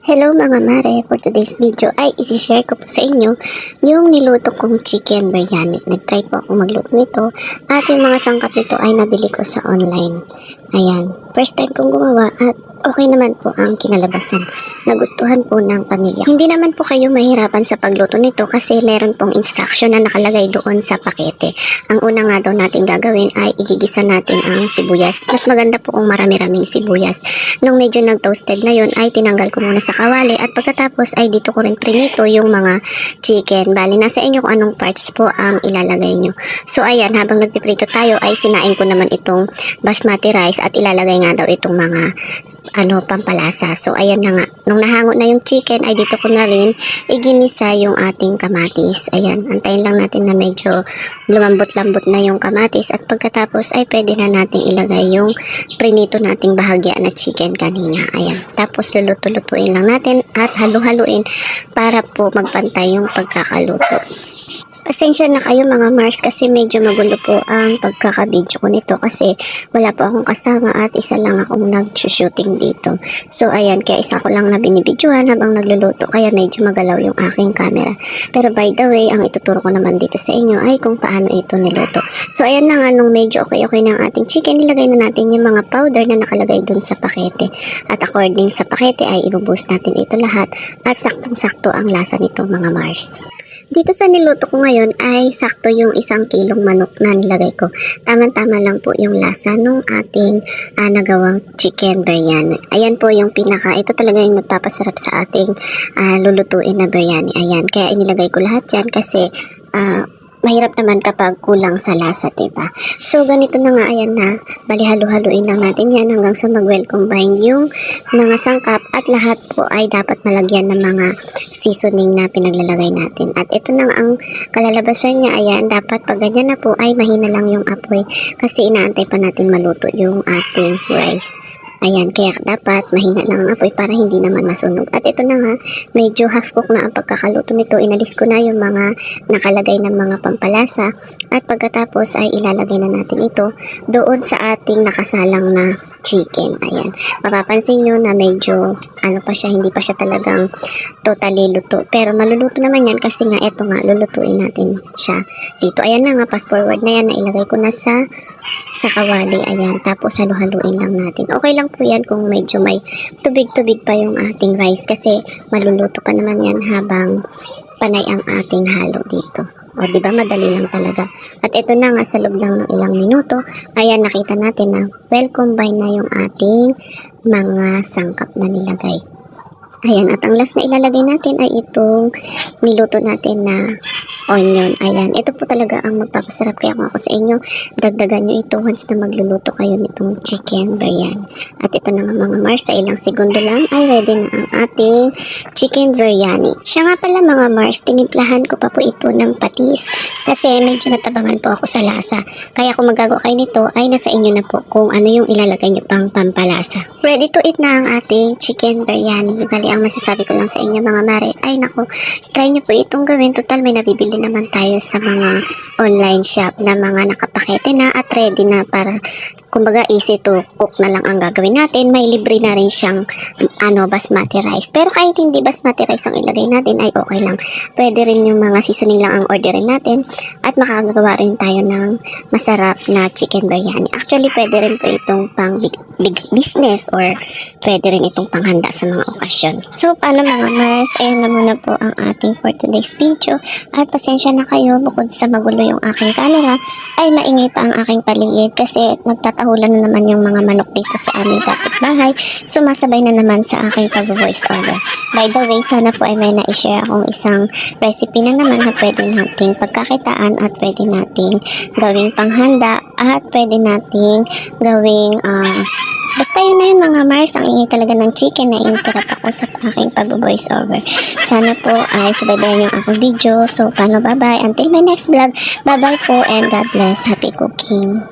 Hello mga mare, for today's video ay isi-share ko po sa inyo yung niluto kong chicken biryani. Nag-try po ako magluto nito at yung mga sangkap nito ay nabili ko sa online. Ayan, first time kong gumawa at okay naman po ang kinalabasan. Nagustuhan po ng pamilya. Hindi naman po kayo mahirapan sa pagluto nito kasi meron pong instruction na nakalagay doon sa pakete. Ang una nga daw natin gagawin ay igigisa natin ang sibuyas. Mas maganda po kung marami-raming sibuyas. Nung medyo nag-toasted na yun ay tinanggal ko muna sa kawali at pagkatapos ay dito ko rin prinito yung mga chicken. Bali, nasa inyo kung anong parts po ang ilalagay nyo. So ayan, habang nagpiprito tayo ay sinain ko naman itong basmati rice at ilalagay nga daw itong mga ano, pampalasa. So, ayan na nga. Nung nahango na yung chicken, ay dito ko na rin iginisa yung ating kamatis. Ayan, antayin lang natin na medyo lumambot-lambot na yung kamatis. At pagkatapos, ay pwede na natin ilagay yung prinito nating bahagya na chicken kanina. Ayan. Tapos, luluto-lutuin lang natin at halu-haluin para po magpantay yung pagkakaluto. Pasensya na kayo mga Mars kasi medyo magulo po ang pagkakabidyo ko nito kasi wala po akong kasama at isa lang akong nag-shooting dito. So ayan, kaya isa ko lang na binibidyohan habang nagluluto kaya medyo magalaw yung aking camera. Pero by the way, ang ituturo ko naman dito sa inyo ay kung paano ito niluto. So ayan na nga, nung medyo okay-okay na ang ating chicken, nilagay na natin yung mga powder na nakalagay dun sa pakete. At according sa pakete ay ibubus natin ito lahat at saktong-sakto ang lasa nito mga Mars. Dito sa niluto ko ngayon ay sakto yung isang kilong manok na nilagay ko. Tama-tama lang po yung lasa nung ating ah, nagawang chicken biryani. Ayan po yung pinaka, ito talaga yung nagpapasarap sa ating ah, lulutuin na biryani. Ayan, kaya inilagay ko lahat yan kasi ah, mahirap naman kapag kulang sa lasa, diba? So, ganito na nga, ayan na. Bali, halu-haluin lang natin yan hanggang sa mag-well combine yung mga sangkap at lahat po ay dapat malagyan ng mga seasoning na pinaglalagay natin. At ito na ang kalalabasan niya, ayan, dapat pag ganyan na po ay mahina lang yung apoy kasi inaantay pa natin maluto yung ating rice. Ayan, kaya dapat mahina lang ang apoy para hindi naman masunog. At ito na nga, medyo half cook na ang pagkakaluto nito. Inalis ko na yung mga nakalagay ng mga pampalasa. At pagkatapos ay ilalagay na natin ito doon sa ating nakasalang na chicken. Ayan. Mapapansin nyo na medyo ano pa siya, hindi pa siya talagang totally luto. Pero maluluto naman yan kasi nga eto nga, lulutuin natin siya dito. Ayan na nga, fast forward na yan na ilagay ko na sa sa kawali. Ayan. Tapos halu-haluin lang natin. Okay lang po yan kung medyo may tubig-tubig pa yung ating rice kasi maluluto pa naman yan habang panay ang ating halo dito. O, di ba madali lang talaga. At ito na nga sa loob lang ng ilang minuto, ayan nakita natin na well combine na yung ating mga sangkap na nilagay. Ayan, at ang last na ilalagay natin ay itong niluto natin na onion. Ayan, ito po talaga ang magpapasarap kaya kung ako sa inyo, dagdagan nyo ito once na magluluto kayo nitong chicken biryani. At ito na nga mga Mars, sa ilang segundo lang ay ready na ang ating chicken biryani. Siya nga pala mga Mars, tinimplahan ko pa po ito ng patis kasi medyo natabangan po ako sa lasa. Kaya kung magagawa kayo nito ay nasa inyo na po kung ano yung ilalagay nyo pang pampalasa. Ready to eat na ang ating chicken biryani. Bali, ang masasabi ko lang sa inyo mga mare, ay nako, try nyo po itong gawin. Total, may nabibili naman tayo sa mga online shop na mga nakapakete na at ready na para kumbaga easy to cook na lang ang gagawin natin. May libre na rin siyang ano, basmati rice. Pero kahit hindi basmati rice ang ilagay natin ay okay lang. Pwede rin yung mga seasoning lang ang orderin natin at makakagawa rin tayo ng masarap na chicken biryani. Actually, pwede rin po itong pang big, big business or pwede rin itong panghanda sa mga okasyon. So, paano mga Mars? Ayan na muna po ang ating for today's video. At pasensya na kayo, bukod sa magulo yung aking camera, ay maingay pa ang aking paligid kasi nagtatahulan na naman yung mga manok dito sa aming kapitbahay. Sumasabay na naman sa aking pag-voice over. By the way, sana po ay may na-share akong isang recipe na naman na pwede nating pagkakitaan at pwede nating gawing panghanda at pwede nating gawing ah, Basta yun na yun mga Mars, ang ingay talaga ng chicken na interrupt ako sa aking pag-voice over. Sana po ay subaybayan yung akong video. So, paano bye-bye. Until my next vlog, bye-bye po and God bless. Happy cooking.